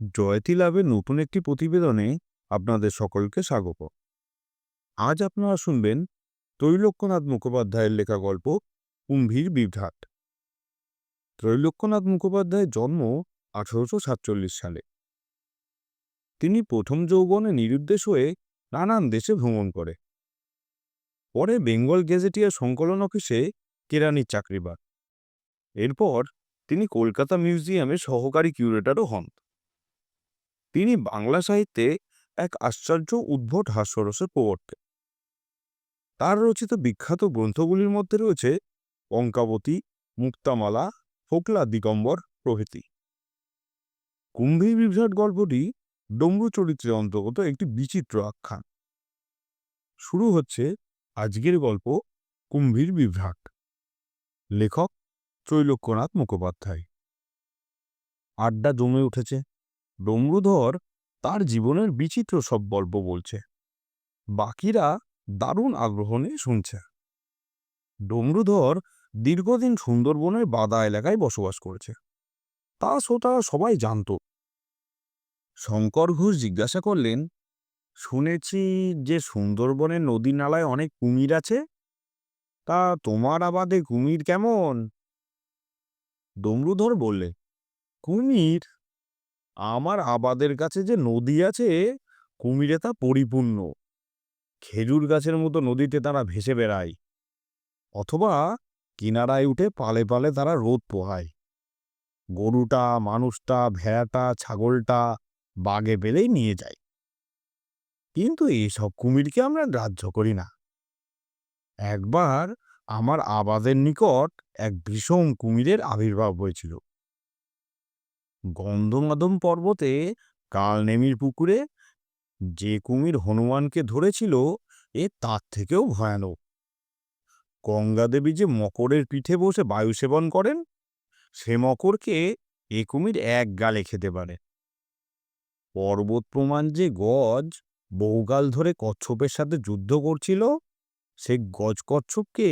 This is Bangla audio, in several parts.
জয়তী লাভের নতুন একটি প্রতিবেদনে আপনাদের সকলকে স্বাগত। আজ আপনারা শুনবেন ত্রৈলোক্যনাথ মুখোপাধ্যায়ের লেখা গল্প কুম্ভীর বিভ্রাট। ত্রৈলোক্যনাথ মুখোপাধ্যায়ের জন্ম আঠারোশো সাতচল্লিশ সালে। তিনি প্রথম যৌবনে নিরুদ্দেশ হয়ে নানান দেশে ভ্রমণ করে। পরে বেঙ্গল গেজেটিয়ার সংকলন অফিসে কেরানির চাকরি এরপর তিনি কলকাতা মিউজিয়ামের সহকারী কিউরেটরও হন। তিনি বাংলা সাহিত্যে এক আশ্চর্য উদ্ভট হাস্যরসের প্রবর্তক তার রচিত বিখ্যাত গ্রন্থগুলির মধ্যে রয়েছে অঙ্কাবতী মুক্তামালা, ফোকলা দিগম্বর প্রভৃতি। কুম্ভীর বিভ্রাট গল্পটি ডমরু চরিত্রের অন্তর্গত একটি বিচিত্র আখ্যান। শুরু হচ্ছে আজকের গল্প কুম্ভীর বিভ্রাট। লেখক ত্রৈলোক্যনাথ মুখোপাধ্যায়। আড্ডা জমে উঠেছে। ডমরুধর তার জীবনের বিচিত্র সব গল্প বলছে। বাকিরা দারুণ আগ্রহ নিয়ে শুনছে। ডমরুধর দীর্ঘদিন সুন্দরবনের বাদা এলাকায় বসবাস করেছে। তা শ্রোতা সবাই জানত। শঙ্কর ঘোষ জিজ্ঞাসা করলেন, শুনেছি যে সুন্দরবনের নদী নালায় অনেক কুমির আছে? তা তোমার আবাদে কুমির কেমন? ডমরুধর বললে, কুমির আমার আবাদের কাছে যে নদী আছে, কুমিরে তা পরিপূর্ণ। খেজুর গাছের মতো নদীতে তারা ভেসে বেড়ায়, অথবা কিনারায় উঠে পালে পালে তারা রোদ পোহায়। গরুটা, মানুষটা, ভেড়াটা, ছাগলটা বাগে পেলেই নিয়ে যায়। কিন্তু এইসব কুমিরকে আমরা গ্রাহ্য করি না। একবার আমার আবাদের নিকট এক ভীষণ কুমিরের আবির্ভাব হয়েছিল। গন্ধমাদম পর্বতে কালনেমির পুকুরে যে কুমির হনুমানকে ধরেছিল, এ তার থেকেও ভয়ানক। গঙ্গাদেবী যে মকরের পিঠে বসে বায়ু সেবন করেন, সে মকরকে এ কুমির এক গালে খেতে পারে। পর্বত প্রমাণ যে গজ বহুকাল ধরে কচ্ছপের সাথে যুদ্ধ করছিল, সে গজ কচ্ছপকে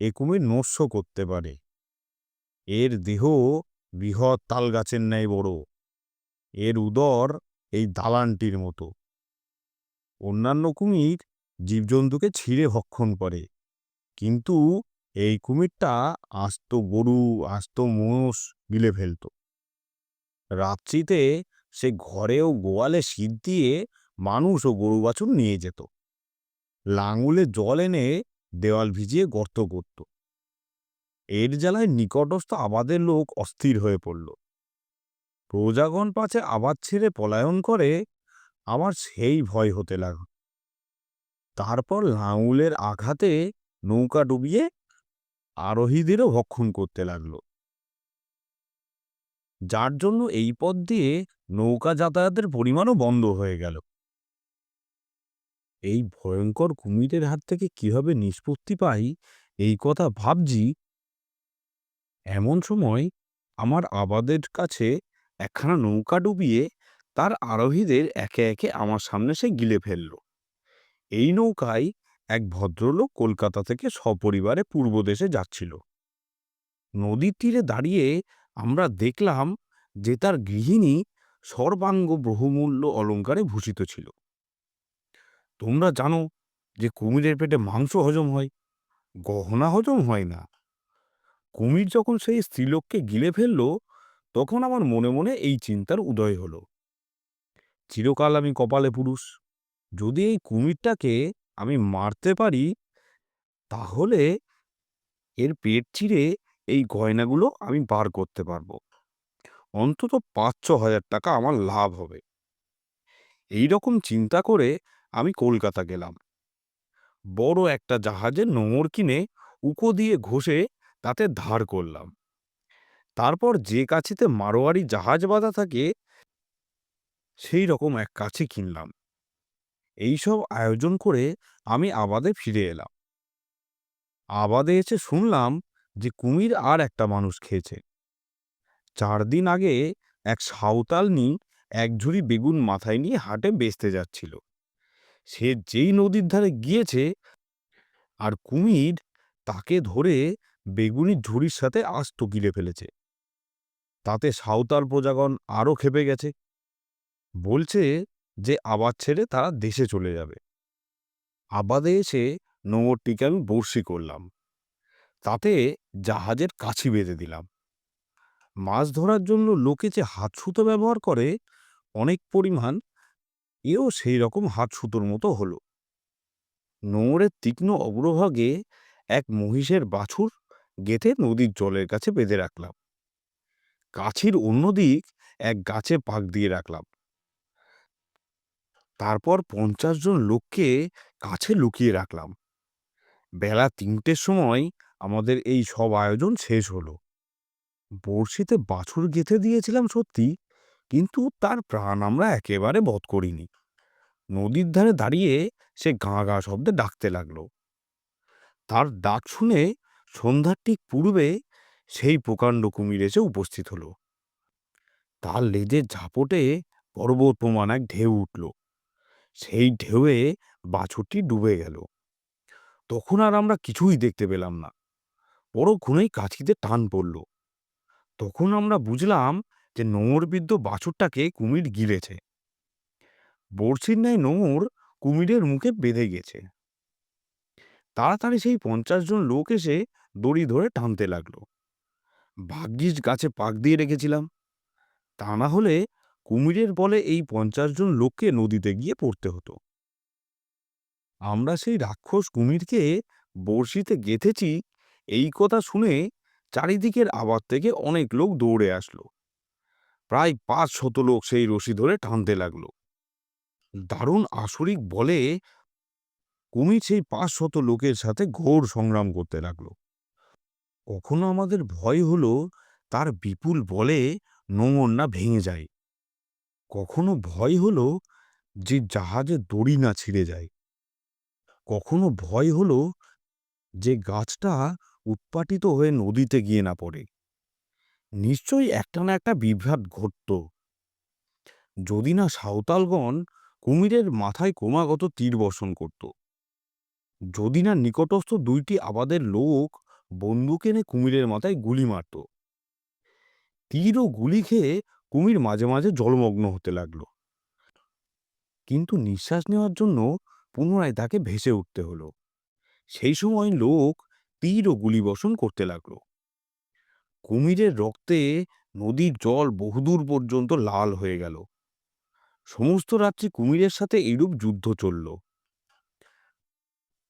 এ কুমির নস্য করতে পারে। এর দেহ বৃহৎ তাল গাছের ন্যায় বড়। এর উদর এই দালানটির মতো। অন্যান্য কুমির জীবজন্তুকে ছিঁড়ে ভক্ষণ করে। কিন্তু এই কুমিরটা আস্ত গরু, আস্ত মোষ গিলে ফেলত। রাত্রিতে সে ঘরে ও গোয়ালে শীত দিয়ে মানুষ ও গরু বাছুর নিয়ে যেত। লাঙুলে জল এনে দেওয়াল ভিজিয়ে গর্ত করত। এর জ্বালায় নিকটস্থ আবাদের লোক অস্থির হয়ে পড়ল। প্রজাগণ পাছে আবাদ ছেড়ে পলায়ন করে আমার সেই ভয় হতে লাগল। তারপর লাঙুলের আঘাতে নৌকা ডুবিয়ে আরোহীদেরও ভক্ষণ করতে লাগল। যার জন্য এই পথ দিয়ে নৌকা যাতায়াতের পরিমাণও বন্ধ হয়ে গেল। এই ভয়ঙ্কর কুমিরের হাত থেকে কীভাবে নিষ্পত্তি পাই, এই কথা ভাবছি এমন সময় আমার আবাদের কাছে একখানা নৌকা ডুবিয়ে তার আরোহীদের একে একে আমার সামনে সে গিলে ফেলল। এই নৌকায় এক ভদ্রলোক কলকাতা থেকে সপরিবারে পূর্বদেশে যাচ্ছিল। নদীর তীরে দাঁড়িয়ে আমরা দেখলাম যে তার গৃহিণী সর্বাঙ্গ বহুমূল্য অলঙ্কারে ভূষিত ছিল। তোমরা জানো যে কুমিরের পেটে মাংস হজম হয়, গহনা হজম হয় না। কুমির যখন সেই স্ত্রীলোককে গিলে ফেলল, তখন আমার মনে মনে এই চিন্তার উদয় হল। চিরকাল আমি কপালে পুরুষ। যদি এই কুমিরটাকে আমি মারতে পারি, তাহলে এর পেট চিরে এই গয়নাগুলো আমি বার করতে পারব। অন্তত পাঁচ ছ হাজার টাকা আমার লাভ হবে। এই রকম চিন্তা করে আমি কলকাতা গেলাম। বড় একটা জাহাজে নোঙর কিনে উকো দিয়ে ঘষে তাতে ধার করলাম। তারপর যে কাছিতে মারোয়ারি জাহাজ বাঁধা থাকে, সেই রকম এক কাছে কিনলাম। এইসব আয়োজন করে আমি আবাদে ফিরে এলাম। আবাদে এসে শুনলাম যে কুমির আর একটা মানুষ খেয়েছে। চার দিন আগে এক সাঁওতালনি এক ঝুড়ি বেগুন মাথায় নিয়ে হাটে বেচতে যাচ্ছিল। সে যেই নদীর ধারে গিয়েছে, আর কুমির তাকে ধরে বেগুনির ঝুড়ির সাথে আস্ত গিলে ফেলেছে। তাতে সাঁওতাল প্রজাগণ আরও খেপে গেছে। বলছে যে আবাদ ছেড়ে তারা দেশে চলে যাবে। আবাদে এসে নোঙরটিকে আমি বড়শি করলাম। তাতে জাহাজের কাছি বেঁধে দিলাম। মাছ ধরার জন্য লোকে যে হাত সুতো ব্যবহার করে, অনেক পরিমাণ, এও সেই রকম হাত সুতোর মতো হলো। নোঙরের তীক্ষ্ণ অগ্রভাগে এক মহিষের বাছুর গেঁথে নদীর জলের কাছে বেঁধে রাখলাম। কাছির অন্যদিক এক গাছে পাক দিয়ে রাখলাম। তারপর পঞ্চাশ জন লোককে কাছে লুকিয়ে রাখলাম। বেলা তিনটের সময় আমাদের এই সব আয়োজন শেষ হলো। বড়শিতে বাছুর গেঁথে দিয়েছিলাম সত্যি, কিন্তু তার প্রাণ আমরা একেবারে বধ করিনি। নদীর ধারে দাঁড়িয়ে সে গাঁ গাঁ শব্দে ডাকতে লাগল। তার ডাক শুনে সন্ধ্যার ঠিক পূর্বে সেই প্রকাণ্ড কুমির এসে উপস্থিত হলো। তার লেজের ঝাপটে পর্বত প্রমাণ এক ঢেউ উঠল। সেই ঢেউয়ে বাছুরটি ডুবে গেল। তখন আর আমরা কিছুই দেখতে পেলাম না। পরক্ষণেই কাছিতে টান পড়ল। তখন আমরা বুঝলাম যে নোঙরবিদ্ধ বাছুরটাকে কুমির গিলেছে। বড়শির ন্যায় নোঙর কুমিরের মুখে বেঁধে গেছে। তাড়াতাড়ি সেই পঞ্চাশ জন লোক এসে দড়ি ধরে টানতে লাগল। ভাগ্যিস গাছে পাক দিয়ে রেখেছিলাম। তা না হলে কুমিরের বলে এই পঞ্চাশ জন লোককে নদীতে গিয়ে পড়তে হতো। আমরা সেই রাক্ষস কুমিরকে বড়শিতে গেঁথেছি, এই কথা শুনে চারিদিকের আবার থেকে অনেক লোক দৌড়ে আসলো। প্রায় পাঁচ শত লোক সেই রশি ধরে টানতে লাগল। দারুণ আসরিক বলে কুমির সেই পাঁচ শত লোকের সাথে ঘোর সংগ্রাম করতে লাগল। কখনো আমাদের ভয় হলো, তার বিপুল বলে নোঙর না ভেঙে যায়। কখনো ভয় হলো যে জাহাজে দড়ি না ছিঁড়ে যায়। কখনো ভয় হলো যে গাছটা উৎপাটিত হয়ে নদীতে গিয়ে না পড়ে। নিশ্চয়ই একটা না একটা বিভ্রাট ঘটত। যদি না সাঁওতালগণ কুমিরের মাথায় ক্রমাগত তীর বর্ষণ করত। যদি না নিকটস্থ দুইটি আবাদের লোক বন্দুক এনে কুমিরের মাথায় গুলি মারত। তীর ও গুলি খেয়ে কুমির মাঝে মাঝে জলমগ্ন হতে লাগল। কিন্তু নিঃশ্বাস নেওয়ার জন্য পুনরায় তাকে ভেসে উঠতে হলো। সেই সময় লোক তীর ও গুলি বর্ষণ করতে লাগল। কুমিরের রক্তে নদীর জল বহুদূর পর্যন্ত লাল হয়ে গেল। সমস্ত রাত্রি কুমিরের সাথে এরূপ যুদ্ধ চলল।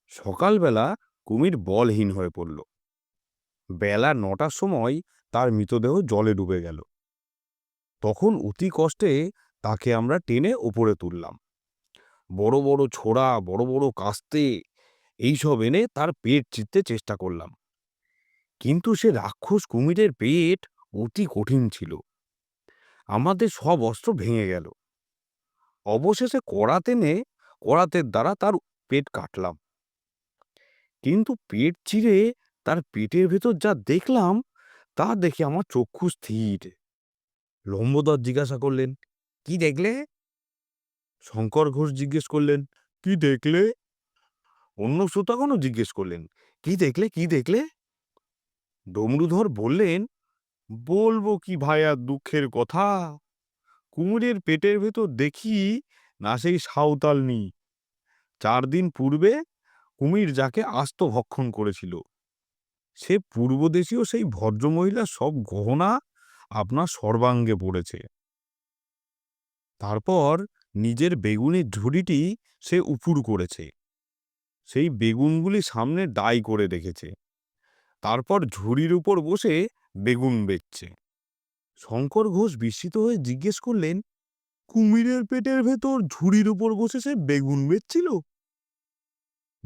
সকালবেলা কুমির বলহীন হয়ে পড়ল। বেলা নটার সময় তার মৃতদেহ জলে ডুবে গেল। তখন অতি কষ্টে তাকে আমরা টেনে ওপরে তুললাম। বড় বড় ছোড়া, বড় বড় কাস্তে, এইসব এনে তার পেট চিরতে চেষ্টা করলাম। কিন্তু সে রাক্ষস কুমিরের পেট অতি কঠিন ছিল। আমাদের সব অস্ত্র ভেঙে গেল। অবশেষে কড়া টেনে, কড়াতের দ্বারা তার পেট কাটলাম। কিন্তু পেট চিরে তার পেটের ভেতর যা দেখলাম, তা দেখে আমার চক্ষু স্থির। লম্বদর জিজ্ঞাসা করলেন, কি দেখলে? শঙ্কর ঘোষ জিজ্ঞেস করলেন, কি দেখলে? অন্য শ্রোতাগণও জিজ্ঞেস করলেন, কি দেখলে কি দেখলে? ডমরুধর বললেন, বলব কি ভাইয়া দুঃখের কথা, কুমিরের পেটের ভেতর দেখি না সেই সাঁওতালনি চার দিন পূর্বে কুমির যাকে আস্ত ভক্ষণ করেছিল। সে পূর্বদেশীয় সেই ভদ্রমহিলার সব গহনা আপনার সর্বাঙ্গে পড়েছে। তারপর নিজের বেগুনের ঝুড়িটি সে উপুর করেছে। সেই বেগুনগুলি সামনে ডাই করে রেখেছে। তারপর ঝুড়ির উপর বসে বেগুন বেচছে। শঙ্কর ঘোষ বিস্মিত হয়ে জিজ্ঞেস করলেন, কুমিরের পেটের ভেতর ঝুড়ির উপর বসে সে বেগুন বেচছিল?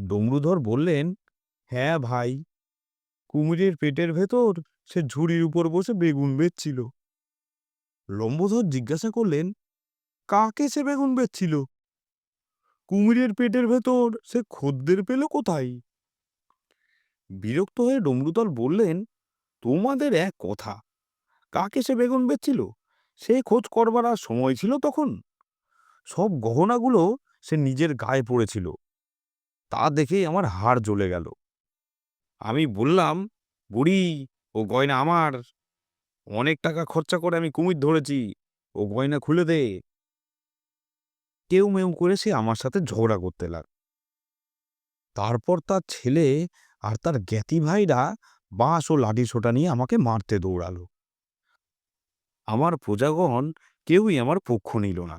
ডমরুধর বললেন হ্যাঁ ভাই, কুমিরের পেটের ভেতর সে ঝুড়ির উপর বসে বেগুন বেচছিল। লম্বধর জিজ্ঞাসা করলেন, কাকে সে বেগুন বেচছিল? কুমিরের পেটের ভেতর সে খদ্দের পেল কোথায়? বিরক্ত হয়ে ডমরুদল বললেন, তোমাদের এক কথা, কাকে সে বেগুন বেচছিল? সে খোঁজ করবার আর সময় ছিল তখন? সব গহনাগুলো সে নিজের গায়ে পড়েছিল। তা দেখেই আমার হাড় জ্বলে গেল। আমি বললাম, বুড়ি, ও গয়না আমার। অনেক টাকা খরচা করে আমি কুমির ধরেছি, ও গয়না খুলে দে। কেউ মেউ করে সে আমার সাথে ঝগড়া করতে লাগ তারপর তার ছেলে আর তার জ্ঞাতি ভাইরা বাঁশ ও লাঠি সোটা নিয়ে আমাকে মারতে দৌড়ালো। আমার প্রজাগণ কেউই আমার পক্ষ নিল না।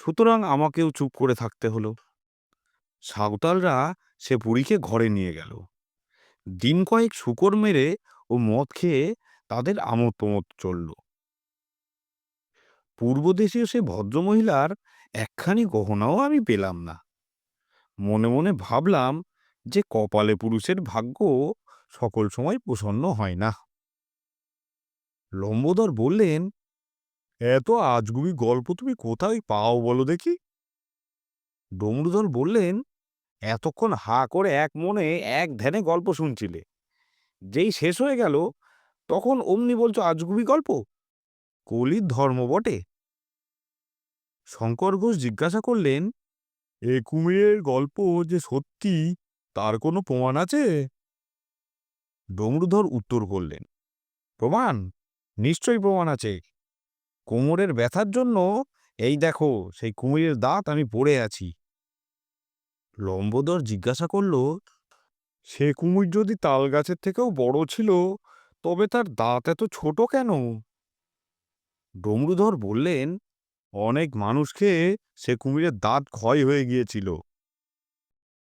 সুতরাং আমাকেও চুপ করে থাকতে হলো। সাঁওতালরা সে বুড়িকে ঘরে নিয়ে গেল। দিন কয়েক শুকর মেরে ও মদ খেয়ে তাদের আমোদ প্রমোদ চলল পূর্বদেশীয় সে ভদ্রমহিলার একখানি গহনাও আমি পেলাম না। মনে মনে ভাবলাম যে কপালে পুরুষের ভাগ্য সকল সময় প্রসন্ন হয় না। লম্বোদর বললেন, এত আজগুবি গল্প তুমি কোথায় পাও বলো দেখি? ডমরুধর বললেন এতক্ষণ হা করে এক মনে এক ধ্যানে গল্প শুনছিলে। যেই শেষ হয়ে গেল, তখন অমনি বলছো আজগুবি গল্প? কলির ধর্ম বটে? শঙ্কর ঘোষ জিজ্ঞাসা করলেন, এ কুমিরের গল্প যে সত্যি, তার কোনো প্রমাণ আছে? ডমরুধর উত্তর করলেন, প্রমাণ? নিশ্চয়ই প্রমাণ আছে। কোমরের ব্যথার জন্য, এই দেখো, সেই কুমিরের দাঁত আমি পড়ে আছি। লম্বোদর জিজ্ঞাসা করল, সে কুমির যদি তাল গাছের থেকেও বড় ছিল, তবে তার দাঁত এত ছোট কেন? ডমরুধর বললেন, অনেক মানুষকে সে কুমিরের দাঁত ক্ষয় হয়ে গিয়েছিল।